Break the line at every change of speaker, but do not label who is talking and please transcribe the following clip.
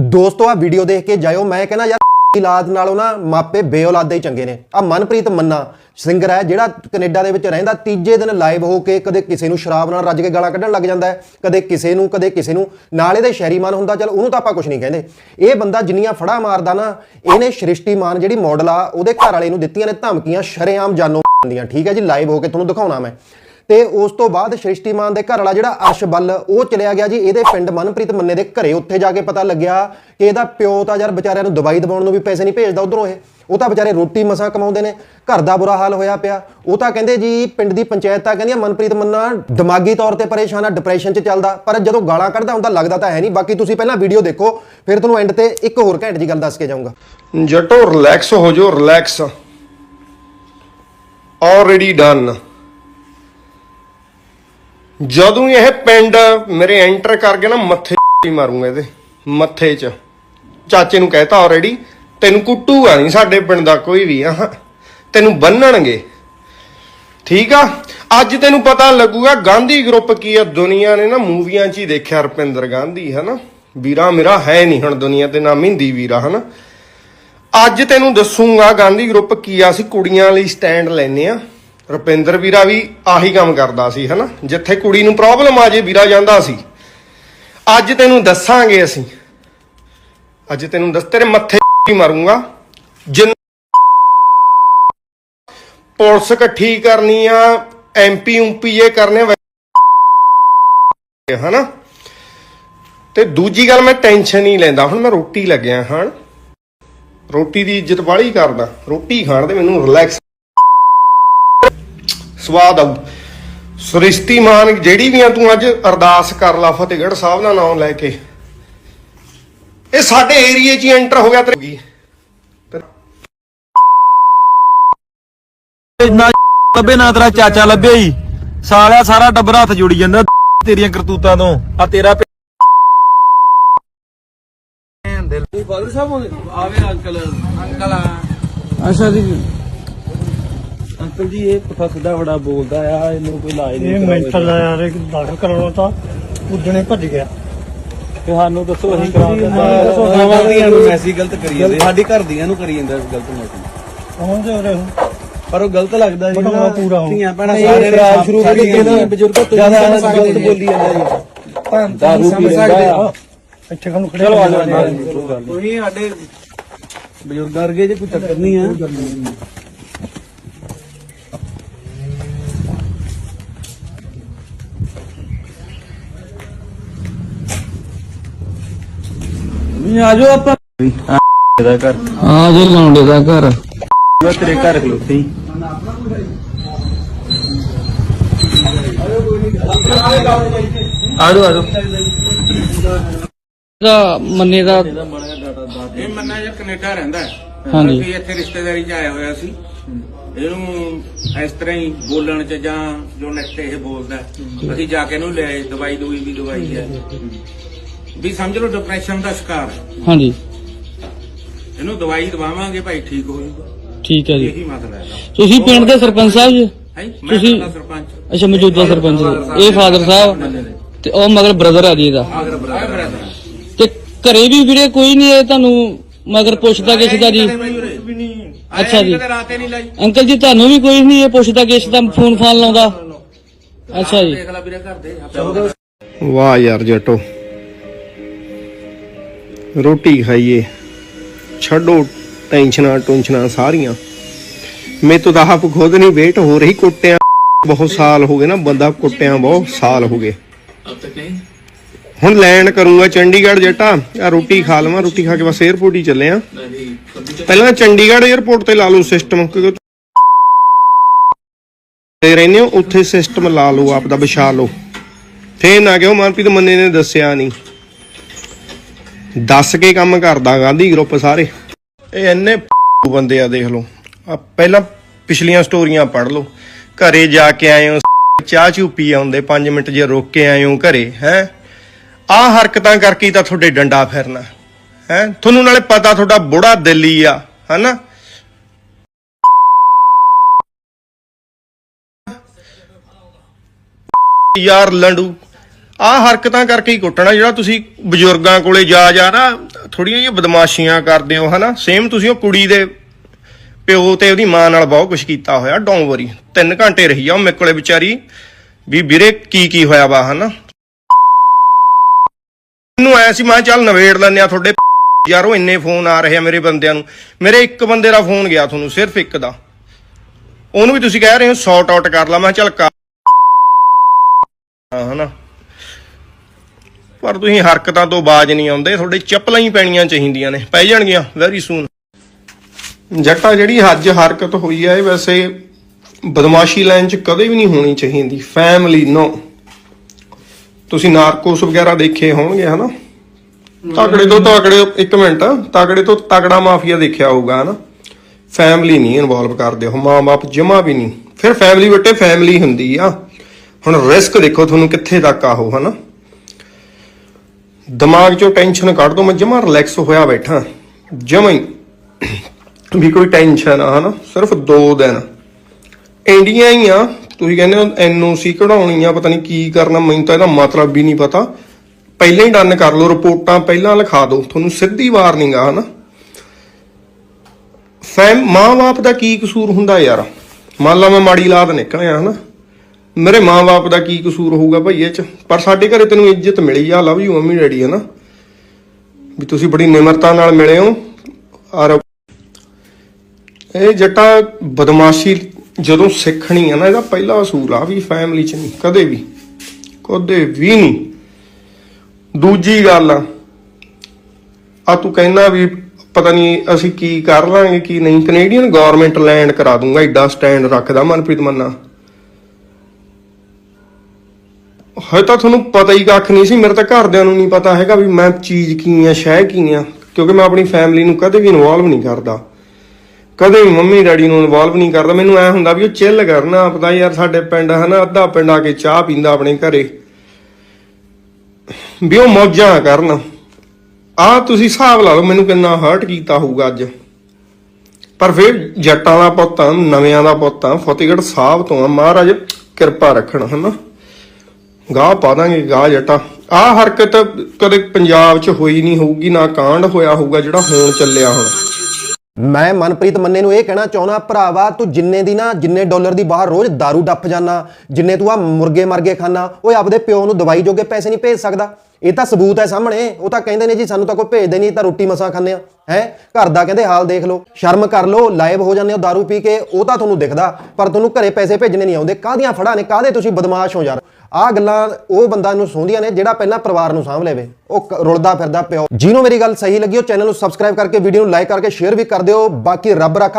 ਦੋਸਤੋ ਆ ਵੀਡੀਓ ਦੇਖ ਕੇ ਜਾਇਓ। ਮੈਂ ਕਹਿੰਦਾ, ਯਾਰ, ਔਲਾਦ ਨਾਲੋਂ ਨਾ ਮਾਪੇ ਬੇਔਲਾਦੇ ਹੀ ਚੰਗੇ ਨੇ। ਆ ਮਨਪ੍ਰੀਤ ਮੰਨਾ ਸਿੰਗਰ ਹੈ, ਜਿਹੜਾ ਕੈਨੇਡਾ ਦੇ ਵਿੱਚ ਰਹਿੰਦਾ। ਤੀਜੇ ਦਿਨ ਲਾਈਵ ਹੋ ਕੇ ਕਦੇ ਕਿਸੇ ਨੂੰ ਸ਼ਰਾਬ ਨਾਲ ਰੱਜ ਕੇ ਗਾਲਾਂ ਕੱਢਣ ਲੱਗ ਜਾਂਦਾ ਹੈ। ਕਦੇ ਕਿਸੇ ਨੂੰ, ਕਦੇ ਕਿਸੇ ਨੂੰ। ਨਾਲ ਇਹਦੇ ਸ਼ਹਿਰੀ ਮਨ ਹੁੰਦਾ, ਚਲ ਉਹਨੂੰ ਤਾਂ ਆਪਾਂ ਕੁਝ ਨਹੀਂ ਕਹਿੰਦੇ। ਇਹ ਬੰਦਾ ਜਿੰਨੀਆਂ ਫੜਾ ਮਾਰਦਾ ਨਾ, ਇਹਨੇ ਸ੍ਰਿਸ਼ਟੀ ਮਾਨ ਜਿਹੜੀ ਮਾਡਲ ਆ, ਉਹਦੇ ਘਰ ਵਾਲੇ ਨੂੰ ਦਿੱਤੀਆਂ ਨੇ ਧਮਕੀਆਂ, ਸ਼ਰੇਆਮ ਜਾਨੋਂ ਦੀਆਂ। ਠੀਕ ਹੈ ਜੀ ਲਾਈਵ ਹੋ ਕੇ ਤੁਹਾਨੂੰ ਦਿਖਾਉਣਾ ਮੈਂ। ਤੇ ਉਸ ਤੋਂ ਬਾਅਦ ਸ੍ਰਿਸ਼ਟੀ ਮਾਨ ਦੇ ਘਰ ਵਾਲਾ ਜਿਹੜਾ ਅਰਸ਼ ਬੱਲ, ਉਹ ਚਲਿਆ ਗਿਆ ਜੀ। ਇਹਦੇ ਪਿੰਡ ਮਨਪ੍ਰੀਤ ਮੰਨੇ ਦੇ ਘਰੇ ਉੱਥੇ ਜਾ ਕੇ ਪਤਾ ਲੱਗਿਆ ਕਿ ਇਹਦਾ ਪਿਓ ਤਾਂ ਯਾਰ ਵਿਚਾਰਿਆਂ ਨੂੰ ਦਵਾਈ ਦਵਾਉਣ ਨੂੰ ਵੀ ਪੈਸੇ ਨਹੀਂ ਭੇਜਦਾ ਉਧਰੋਂ ਇਹ। ਉਹ ਤਾਂ ਵਿਚਾਰੇ ਰੋਟੀ ਮਸਾਂ ਕਮਾਉਂਦੇ ਨੇ, ਘਰ ਦਾ ਬੁਰਾ ਹਾਲ ਹੋਇਆ ਪਿਆ। ਉਹ ਤਾਂ ਕਹਿੰਦੇ ਜੀ, ਪਿੰਡ ਦੀ ਪੰਚਾਇਤ ਤਾਂ ਕਹਿੰਦੀ ਮਨਪ੍ਰੀਤ ਮੰਨਾ ਦਿਮਾਗੀ ਤੌਰ ਤੇ ਪਰੇਸ਼ਾਨ ਆ ਡਿਪਰੈਸ਼ਨ 'ਚ ਚੱਲਦਾ। ਪਰ ਜਦੋਂ ਗਾਲਾਂ ਕੱਢਦਾ ਹੁੰਦਾ, ਲੱਗਦਾ ਤਾਂ ਹੈ ਨਹੀਂ। ਬਾਕੀ ਤੁਸੀਂ ਪਹਿਲਾਂ ਵੀਡੀਓ ਦੇਖੋ, ਫਿਰ ਤੁਹਾਨੂੰ ਐਂਡ ਤੇ ਇੱਕ ਹੋਰ ਘੈਂਟ ਜੀ ਗੱਲ ਦੱਸ ਕੇ ਜਾਊਂਗਾ।
ਜਟੋ ਰਿਲੈਕਸ ਹੋ ਜਾਓ ਰਿਲੈਕਸ ਆਲਰੇਡੀ ਡਨ ਜਦੋਂ ਇਹ ਪਿੰਡ ਮੇਰੇ ਐਂਟਰ ਕਰ ਗਿਆ ਨਾ, ਮੱਥੇ ਹੀ ਮਾਰੂੰਗਾ ਇਹਦੇ। ਮੱਥੇ 'ਚ। ਚਾਚੇ ਨੂੰ ਕਹਿਤਾ ਆਲਰੇਡੀ ਤੈਨੂੰ ਕੁੱਟੂਗਾ ਨਹੀਂ ਸਾਡੇ ਪਿੰਡ ਦਾ ਕੋਈ ਵੀ ਆ ਤੈਨੂੰ ਬੰਨਣਗੇ। ਠੀਕ ਆ? ਅੱਜ ਤੈਨੂੰ ਪਤਾ ਲੱਗੂਗਾ ਗਾਂਧੀ ਗਰੁੱਪ ਕੀ ਆ, ਦੁਨੀਆ ਨੇ ਨਾ ਮੂਵੀਆਂ 'ਚ ਹੀ ਦੇਖਿਆ ਰਪਿੰਦਰ ਗਾਂਧੀ, ਹਨਾ? ਵੀਰਾ ਮੇਰਾ ਹੈ ਨਹੀਂ ਹੁਣ ਦੁਨੀਆ ਤੇ ਨਾਮ ਹਿੰਦੀ ਵੀਰਾ, ਹਨਾ? ਅੱਜ ਤੈਨੂੰ ਦੱਸੂਗਾ ਗਾਂਧੀ ਗਰੁੱਪ ਕੀ ਆ, ਅਸੀਂ ਕੁੜੀਆਂ ਲਈ ਸਟੈਂਡ ਲੈਨੇ ਆ। ਰੁਪਿੰਦਰ ਵੀਰਾ ਵੀ ਆਹੀ ਕੰਮ ਕਰਦਾ ਸੀ, ਹਨਾ? ਜਿੱਥੇ ਕੁੜੀ ਨੂੰ ਪ੍ਰੋਬਲਮ ਆ, ਜੇ ਵੀਰਾ ਜਾਂਦਾ ਸੀ। ਅੱਜ ਤੈਨੂੰ ਦੱਸਾਂਗੇ ਅਸੀਂ। ਅੱਜ ਤੈਨੂੰ ਦੱਸ, ਤੇਰੇ ਮੱਥੇ ਹੀ ਮਾਰੂੰਗਾ। ਜਿੰਨ ਪੁਲਿਸ ਇਕੱਠੀ ਕਰਨੀ ਆ ਐਮਪੀ ਉਂਪੀ ਇਹ ਕਰਨੇ ਵਾ- ਹਨਾ? ਤੇ ਦੂਜੀ ਗੱਲ ਮੈਂ ਟੈਨਸ਼ਨ ਨਹੀਂ ਲੈਂਦਾ। ਹੁਣ ਮੈਂ ਰੋਟੀ ਲੱਗਿਆ ਹਾਂ ਰੋਟੀ ਦੀ ਇੱਜ਼ਤ ਵਾਲੀ ਕਰਦਾ। ਰੋਟੀ ਖਾਣ ਦੇ ਮੈਨੂੰ ਰਿਲੈਕਸ ਸਵਾਦ ਆਉ ਸ੍ਰਿਸ਼ਟੀ ਮਾਨ ਜਿਹੜੀ ਵੀ ਆ ਤੂੰ ਅੱਜ ਅਰਦਾਸ ਕਰ ਲਾ ਫਤਿਹਗੜ੍ਹ ਸਾਹਿਬ ਦਾ ਨਾਮ ਲੈ ਕੇ। ਇਹ ਸਾਡੇ ਏਰੀਏ 'ਚ ਐਂਟਰ ਹੋ ਗਿਆ ਤੇਰੀ।
ਇੰਨਾ ਲੱਭੇ ਨਾ ਤੇਰਾ ਚਾਚਾ ਲੱਭਿਆ ਹੀ। ਸਾਲਿਆ ਸਾਰਾ ਟੱਬਰ ਹੱਥ ਜੋੜੀ ਜਾਂਦਾ ਤੇਰੀਆਂ ਕਰਤੂਤਾਂ ਤੋਂ। ਆ ਤੇਰਾ ਭੇ-
ਫਾਦਰ ਸਾਹਿਬ ਆਵੇ ਅੰਕਲ ਅੰਕਲ
ਅੱਛਾ ਜੀ। ਅੰਕਲ ਜੀ ਇਹ ਪੁੱਠਾ ਸਿੱਧਾ ਬੜਾ ਬੋਲਦਾ ਆ ਇਹਨੂੰ ਕੋਈ ਇਲਾਜ ਨਹੀਂ
ਇਹ ਮੈਂਟਲ ਆ ਯਾਰ ਇਹ ਦਾਖਲ ਕਰਾਉਣਾ ਤਾਂ ਉਦਣੇ ਭੱਜ ਗਿਆ।
ਤੇ ਸਾਨੂੰ ਦੱਸੋ ਅਸੀਂ
ਦੋਵਾਂ ਦੀਆਂ ਨੂੰ ਮੈਸੇਜ ਗਲਤ ਕਰੀ ਜਾਂਦੇ ਸਾਡੀ ਘਰ ਦੀਆਂ ਨੂੰ ਕਰੀ ਜਾਂਦਾ ਗਲਤ ਮੈਸੇਜ।
ਪਹੁੰਚ ਉਰੇ ਹੁਣ?
ਪਰ ਉਹ ਗਲਤ ਲੱਗਦਾ ਜੀ
ਬਣਾਉਣਾ ਪੂਰਾ ਹੁਣ।
ਧੀਆਂ ਭੈਣਾਂ ਸਾਰੇ
ਖਰਾਬ ਸ਼ੁਰੂ ਕਰੀ
ਸਾਡੀਆਂ
ਬਜ਼ੁਰਗੋ ਤੁਸੀਂ
ਜ਼ਿਆਦਾ
ਸਕਦੇ
ਗਲਤ। ਬੋਲੀ ਜਾਂਦਾ ਜੀ।
ਦਾਰੂ ਪੀ ਲੈਂਦਾ ਆ।
ਇੱਥੇ ਖਾਨੂੰ ਖੜੇ
ਚਲੋ ਆ
ਹੋ
ਜਾਓ
ਜਾਓ।
ਤੁਸੀਂ ਸਾਡੇ ਬਜ਼ੁਰਗਾਂ ਵਰਗੇ ਜੇ ਕੋਈ ਚੱਕਰ ਨਹੀਂ ਆ।
ਆ ਜਾਓ ਆਪਾਂ। ਦਾ ਘਰ
ਆ ਜੇ ਲੌਂਡੇ ਦਾ ਘਰ।
ਮੈਂ ਤੇਰੇ ਘਰ ਖਲੋਤੇ। ਹੀ ਆ ਜਾਓ ਆ ਜਾਓ।
ਦਾ ਮੰਨੇ ਦਾ
ਇਹ ਮੰਨਾ ਜੇ ਕੈਨੇਡਾ ਰਹਿੰਦਾ ਹੈ।
ਹਾਂਜੀ।
ਅਸੀਂ ਇੱਥੇ ਰਿਸ਼ਤੇਦਾਰੀ 'ਚ ਆਇਆ ਹੋਇਆ ਸੀ। ਇਹਨੂੰ ਇਸ ਤਰ੍ਹਾਂ ਹੀ ਬੋਲਣ 'ਚ ਜਾਂ ਜੋ ਨੈਟ ਤੇ ਇਹ ਬੋਲਦਾ ਹੈ, ਅਸੀਂ ਜਾ ਕੇ ਇਹਨੂੰ ਲੈ ਦਵਾਈ ਦੂਈ ਵੀ ਦਵਾਈ ਹੈ। ਵੀ ਸਮਝ ਲਓ ਡਿਪਰੈਸ਼ਨ ਦਾ ਸ਼ਿਕਾਰ। ਹੈ
ਹਾਂਜੀ।
ਇਹਨੂੰ ਦਵਾਈ ਦਵਾਵਾਂਗੇ ਭਾਈ ਠੀਕ ਹੋ ਜਾਊਗਾ।
ਠੀਕ ਹੈ ਜੀ।
ਇਹੀ ਮਸਲਾ ਹੈ
ਤੁਸੀਂ ਪਿੰਡ ਦੇ ਸਰਪੰਚ ਸਾਹਿਬ ਜੀ?
ਹੈ? ਮੈਂ
ਤੁਸੀਂ-
ਸਰਪੰਚ।
ਅੱਛਾ ਮੌਜੂਦਾ ਸਰਪੰਚ ਜੀ। ਇਹ ਫਾਦਰ ਸਾਹਿਬ ਤੇ ਉਹ ਮਗਰ ਬ੍ਰਦਰ ਆ ਜੀ ਇਹਦਾ।
ਆਗਰ ਬਰਾਦਰ
ਤੇ ਘਰੇ ਵੀ ਵੀਰੇ ਕੋਈ ਨਹੀਂ ਇਹ ਤੁਹਾਨੂੰ ਮਗਰ ਪੁੱਛਦਾ ਕਿਸੇ ਦਾ ਜੀ। ਅੱਛਾ ਜੀ।
ਕਦੇ ਰਾਤੇ ਨਹੀਂ ਲਾਈ।
ਅੰਕਲ ਜੀ ਤੁਹਾਨੂੰ ਵੀ ਕੋਈ ਨਹੀਂ ਇਹ ਪੁੱਛਦਾ ਕਿਸੇ ਦਾ ਫੋਨ ਫਾਨ ਲਾਉਂਦਾ। ਅੱਛਾ ਜੀ।
ਦੇਖ ਲੈ ਵੀਰੇ ਘਰ ਦੇ। ਆਪੇ
ਵਾਹ ਯਾਰ ਜਟੋ। ਰੋਟੀ ਖਾਈਏ। ਛੱਡੋ ਟੈਨਸ਼ਨਾਂ ਟੁੰਸ਼ਨਾਂ ਸਾਰੀਆਂ। ਮੇ ਤਾਂ ਆਪ ਖੁਦ ਨਹੀਂ, ਵੇਟ ਹੋ ਰਹੀ ਕੁੱਟਿਆਂ। ਬਹੁਤ ਸਾਲ ਹੋ ਗਏ ਨਾ, ਬੰਦਾ ਕੁੱਟਿਆਂ ਬਹੁਤ ਸਾਲ ਹੋ ਗਏ। ਹੁਣ ਲੈਂਡ ਕਰੂੰਗਾ ਚੰਡੀਗੜ੍ਹ ਜੱਟਾ ਆ ਰੋਟੀ ਖਾ ਲਵਾਂ, ਰੋਟੀ ਖਾ ਕੇ ਬਸ 에어ਪੋਰਟ ਹੀ ਚੱਲੇ ਆ। ਪਹਿਲਾਂ ਚੰਡੀਗੜ੍ਹ 에어ਪੋਰਟ ਤੇ ਲਾ ਲਓ ਸਿਸਟਮ ਤੇ ਰਹਿੰਦੇ ਹੋ, ਉੱਥੇ ਸਿਸਟਮ ਲਾ ਲਓ, ਆਪ ਦਾ ਵਿਛਾ ਲਓ। ਫੇਰ ਨਾ ਕਿਉਂ ਮਨਪ੍ਰੀਤ ਮੰਨੇ ਨੇ, ਦੱਸਿਆ ਨਹੀਂ। ਦੱਸ ਕੇ ਕੰਮ ਕਰਦਾ ਗਾਂਧੀ ਗਰੁੱਪ ਸਾਰੇ। ਇਹ ਇੰਨੇ ਬੰਦੇ ਆ ਦੇਖ ਲਓ। ਆ ਪਹਿਲਾਂ ਪਿਛਲੀਆਂ ਸਟੋਰੀਆਂ ਪੜ੍ਹ ਲਓ। ਘਰੇ ਜਾ ਕੇ ਆਏ ਹੋ ਚਾਹ ਚੂ ਪੀ ਆਉਂਦੇ 5 ਮਿੰਟ ਜੇ ਰੁਕ ਕੇ ਆਏ ਹੋ ਘਰੇ, ਹੈ? ਆ ਹਰਕਤਾਂ ਕਰਕੇ ਤਾਂ ਤੁਹਾਡੇ ਡੰਡਾ ਫਿਰਨਾ। ਹੈ? ਤੁਹਾਨੂੰ ਨਾਲੇ ਪਤਾ ਤੁਹਾਡਾ ਬੁੜਾ ਦਿੱਲੀ ਆ, ਹਨਾ? ਯਾਰ ਲੰਡੂ। ਆਹ ਹਰਕਤਾਂ ਕਰਕੇ ਹੀ ਕੁੱਟਣਾ, ਜਿਹੜਾ ਤੁਸੀਂ ਬਜ਼ੁਰਗਾਂ ਕੋਲੇ ਜਾ ਜਾ ਨਾ ਥੋੜੀਆਂ ਜਿਹੀਆਂ ਬਦਮਾਸ਼ੀਆਂ ਕਰਦੇ ਹੋ, ਹਨਾ? ਸੇਮ ਤੁਸੀਂ ਉਹ ਕੁੜੀ ਦੇ ਪਿਓ ਤੇ ਉਹਦੀ ਮਾਂ ਨਾਲ ਬਹੁਤ ਕੁਝ ਕੀਤਾ ਹੋਇਆ ਡੋਂਟ ਵਰੀ। 3 ਘੰਟੇ ਰਹੀ ਆ ਉਹ ਮੇਰੇ ਕੋਲੇ ਵਿਚਾਰੀ। ਵੀ ਵੀਰੇ, ਕੀ ਕੀ ਹੋਇਆ ਵਾ, ਹਨਾ? ਮੈਨੂੰ ਐ ਸੀ, ਮੈਂ ਕਿਹਾ ਚੱਲ ਨਵੇੜ ਲੈਂਦੇ ਆ ਤੁਹਾਡੇ ਯਾਰੋ ਇੰਨੇ ਫੋਨ ਆ ਰਹੇ ਆ ਮੇਰੇ ਬੰਦਿਆਂ ਨੂੰ। ਮੇਰੇ ਇੱਕ ਬੰਦੇ ਦਾ ਫੋਨ ਗਿਆ ਤੁਹਾਨੂੰ, ਸਿਰਫ ਇੱਕ ਦਾ। ਉਹਨੂੰ ਵੀ ਤੁਸੀਂ ਕਹਿ ਰਹੇ ਹੋ ਸੌਟ ਆਊਟ ਕਰ ਲਾ। ਮੈਂ ਕਿਹਾ ਚੱਲ ਹਨਾ? ਪਰ ਤੁਸੀਂ ਹਰਕਤਾਂ ਤੋਂ ਬਾਜ ਨਹੀਂ ਆਉਂਦੇ, ਤੁਹਾਡੇ ਚੱਪਲਾਂ ਹੀ ਪੈਣੀਆਂ ਚਾਹੀਦੀਆਂ ਨੇ, ਪੈ ਜਾਣਗੀਆਂ ਵੈਰੀ ਸੂਨ ਜੱਟਾ ਜਿਹੜੀ ਅੱਜ ਹਰਕਤ ਹੋਈ ਹੈ ਇਹ ਵੈਸੇ ਬਦਮਾਸ਼ੀ ਲਾਈਨ 'ਚ ਕਦੇ ਵੀ ਨਹੀਂ ਹੋਣੀ ਚਾਹੀਦੀ ਫੈਮਿਲੀ ਨੋ ਤੁਸੀਂ ਨਾਰਕੋਸ ਵਗੈਰਾ ਦੇਖੇ ਹੋਣਗੇ, ਹਨਾ? ਤਕੜੇ ਤੋਂ ਤਾਕੜੇ, ਇੱਕ ਮਿੰਟ, ਤਕੜੇ ਤੋਂ ਤਕੜਾ ਮਾਫੀਆ ਦੇਖਿਆ ਹੋਊਗਾ, ਹਨਾ? ਫੈਮਿਲੀ ਨਹੀਂ ਇਨਵੋਲਵ ਕਰਦੇ ਹੋ ਮਾਂ-ਬਾਪ ਜਮਾ ਵੀ ਨਹੀਂ। ਫਿਰ ਫੈਮਿਲੀ ਵੱਟੇ ਫੈਮਿਲੀ ਹੁੰਦੀ ਆ। ਹੁਣ ਰਿਸਕ ਦੇਖੋ ਤੁਹਾਨੂੰ ਕਿੱਥੇ ਤੱਕ ਆਹੋ ਹਨਾ? ਦਿਮਾਗ 'ਚੋਂ ਟੈਨਸ਼ਨ ਕੱਢ ਦੋ, ਮੈਂ ਜਮਾ ਰਿਲੈਕਸ ਹੋਇਆ ਬੈਠਾ। ਜਮਾ ਹੀ ਵੀ ਕੋਈ ਟੈਨਸ਼ਨ ਆ, ਹਨਾ? ਸਿਰਫ 2 ਦਿਨ। ਇੰਡੀਆ ਹੀ ਆ, ਤੁਸੀਂ ਕਹਿੰਦੇ ਹੋ ਐਨਓਸੀ ਕਢਾਉਣੀ ਆ ਪਤਾ ਨਹੀਂ ਕੀ ਕਰਨਾ, ਮੈਨੂੰ ਤਾਂ ਇਹਦਾ ਮਤਲਬ ਵੀ ਨਹੀਂ ਪਤਾ। ਪਹਿਲਾਂ ਹੀ ਡਨ ਕਰ ਲਓ, ਰਿਪੋਰਟਾਂ ਪਹਿਲਾਂ ਲਿਖਾ ਦਿਓ, ਤੁਹਾਨੂੰ ਸਿੱਧੀ ਵਾਰਨਿੰਗ ਆ, ਹਨਾ? ਫੈਮ, ਮਾਂ-ਬਾਪ ਦਾ ਕੀ ਕਸੂਰ ਹੁੰਦਾ ਯਾਰ? ਮੰਨ ਲਾ ਮੈਂ ਮਾੜੀ ਲਾਦ ਨਿਕਲਿਆ, ਹਨਾ? ਮੇਰੇ ਮਾਂ-ਬਾਪ ਦਾ ਕੀ ਕਸੂਰ ਹੋਊਗਾ ਭਾਈ ਇਹ ਚ? ਪਰ ਸਾਡੇ ਘਰੇ ਤੈਨੂੰ ਇੱਜ਼ਤ ਮਿਲੀ ਆ, ਲਵ ਯੂ ਮੰਮੀ ਡੈਡੀ, ਹਨਾ? ਵੀ ਤੁਸੀਂ ਬੜੀ ਨਿਮਰਤਾ ਨਾਲ ਮਿਲੇ ਹੋ। ਔਰ ਇਹ ਜੱਟਾ ਬਦਮਾਸ਼ੀ ਜਦੋਂ ਸਿੱਖਣੀ ਆ ਨਾ, ਇਹਦਾ ਪਹਿਲਾ ਅਸੂਲ ਆ ਵੀ ਫੈਮਿਲੀ ਚ ਨਹੀਂ, ਕਦੇ ਵੀ ਕਦੇ ਵੀ ਨਹੀਂ। ਦੂਜੀ ਗੱਲ ਆ ਆ ਤੂੰ ਕਹਿਣਾ ਵੀ ਪਤਾ ਨਹੀਂ ਅਸੀਂ ਕੀ ਕਰ ਲਾਂਗੇ, ਕੀ ਨਹੀਂ? ਕੈਨੇਡੀਅਨ ਗਵਰਨਮੈਂਟ ਲੈਂਡ ਕਰਾ ਦੂੰਗਾ ਐਡਾ ਸਟੈਂਡ ਰੱਖਦਾ ਮਨਪ੍ਰੀਤ ਮੰਨਾ। ਹਜੇ ਤਾਂ ਤੁਹਾਨੂੰ ਪਤਾ ਹੀ ਕੱਖ ਨਹੀਂ ਸੀ, ਮੇਰੇ ਤਾਂ ਘਰਦਿਆਂ ਨੂੰ ਨਹੀਂ ਪਤਾ ਹੈਗਾ ਵੀ ਮੈਂ ਚੀਜ਼ ਕੀ ਆ ਸ਼ੈ ਕੀ ਆ, ਕਿਉਂਕਿ ਮੈਂ ਆਪਣੀ ਫੈਮਿਲੀ ਨੂੰ ਕਦੇ ਵੀ ਇਨਵੋਲਵ ਨਹੀਂ ਕਰਦਾ। ਕਦੇ ਵੀ ਮੰਮੀ ਡੈਡੀ ਨੂੰ ਇਨਵੋਲਵ ਨਹੀਂ ਕਰਦਾ। ਮੈਨੂੰ ਐ ਹੁੰਦਾ ਵੀ ਉਹ ਚਿੱਲ ਕਰਨਾ ਪਤਾ ਯਾਰ ਸਾਡੇ ਪਿੰਡ, ਹਨਾ, ਅੱਧਾ ਪਿੰਡ ਆ ਕੇ ਚਾਹ ਪੀਂਦਾ ਆਪਣੇ ਘਰੇ। ਵੀ ਉਹ ਮੌਜਾਂ ਕਰਨ। ਆ ਤੁਸੀਂ ਹਿਸਾਬ ਲਾ ਲਓ, ਮੈਨੂੰ ਕਿੰਨਾ ਹਰਟ ਕੀਤਾ ਹੋਊਗਾ ਅੱਜ। ਪਰ ਫਿਰ ਜੱਟਾਂ ਦਾ ਪੁੱਤ ਆ, ਨਵਿਆਂ ਦਾ ਪੁੱਤ ਆ, ਫਤਿਹਗੜ੍ਹ ਸਾਹਿਬ ਤੋਂ ਆ। ਮਹਾਰਾਜ ਕਿਰਪਾ ਰੱਖਣ, ਹਨਾ। ਗਾਹ ਪਾ ਦਾਂਗੇ ਗਾਹ ਜੱਟਾ ਆ ਹਰਕਤ ਕਦੇ ਪੰਜਾਬ 'ਚ ਹੋਈ ਨਹੀਂ ਹੋਊਗੀ ਨਾ ਕਾਂਡ ਹੋਇਆ ਹੋਊਗਾ ਜਿਹੜਾ ਹੋਣ ਚੱਲਿਆ ਹੁਣ
ਮੈਂ ਮਨਪ੍ਰੀਤ ਮੰਨੇ ਨੂੰ ਇਹ ਕਹਿਣਾ ਚਾਹੁੰਦਾ ਭਰਾਵਾ ਤੂੰ ਜਿੰਨੇ ਦੀ ਨਾ ਜਿੰਨੇ ਡਾਲਰ ਦੀ ਬਾਹਰ ਰੋਜ਼ दारू ਡੱਫ ਜਾਣਾ ਜਿੰਨੇ ਤੂੰ ਆ ਮੁਰਗੇ ਮਰਗੇ ਖਾਣਾ ਓਏ ਆਪਦੇ ਪਿਓ ਨੂੰ ਦਵਾਈ ਜੋਗੇ ਪੈਸੇ ਨਹੀਂ ਭੇਜ ਸਕਦਾ ਇਹ ਤਾਂ ਸਬੂਤ ਹੈ ਸਾਹਮਣੇ ਉਹ ਤਾਂ ਕਹਿੰਦੇ ਨੇ ਜੀ ਸਾਨੂੰ ਤਾਂ ਕੋਈ ਭੇਜਦੇ ਨਹੀਂ ਤਾਂ ਰੋਟੀ ਮਸਾਂ ਖਾਂਦੇ ਆ ਹੈ ਘਰ ਦਾ ਕਹਿੰਦੇ ਹਾਲ ਦੇਖ ਲਓ ਸ਼ਰਮ ਕਰ ਲਓ ਲਾਈਵ ਹੋ ਜਾਂਦੇ ਹੋ दारू ਪੀ ਕੇ ਉਹ ਤਾਂ ਤੁਹਾਨੂੰ ਦਿਖਦਾ ਪਰ ਤੁਹਾਨੂੰ ਘਰੇ ਪੈਸੇ ਭੇਜਣੇ ਨਹੀਂ ਆਉਂਦੇ ਕਾਹਦੀਆਂ ਫੜਾਂ ਨੇ ਕਾਹਦੇ ਤੁਸੀਂ ਬਦਮਾਸ਼ ਹੋ ਯਾਰ ਆਹ ਗੱਲਾਂ ਉਹ ਬੰਦਾ ਨੂੰ ਸੌਂਦੀਆਂ ਨੇ ਜਿਹੜਾ ਪਹਿਲਾਂ ਪਰਿਵਾਰ ਨੂੰ ਸਾਂਭ ਲਵੇ। ਉਹ ਰੁਲਦਾ ਫਿਰਦਾ ਪਿਓ। ਜਿਹਨੂੰ ਮੇਰੀ ਗੱਲ ਸਹੀ ਲੱਗੀ, ਉਹ ਚੈਨਲ ਨੂੰ ਸਬਸਕ੍ਰਾਈਬ ਕਰਕੇ ਵੀਡੀਓ ਨੂੰ ਲਾਈਕ ਕਰਕੇ ਸ਼ੇਅਰ ਵੀ ਕਰ ਦਿਓ। ਬਾਕੀ ਰੱਬ ਰੱਖਾ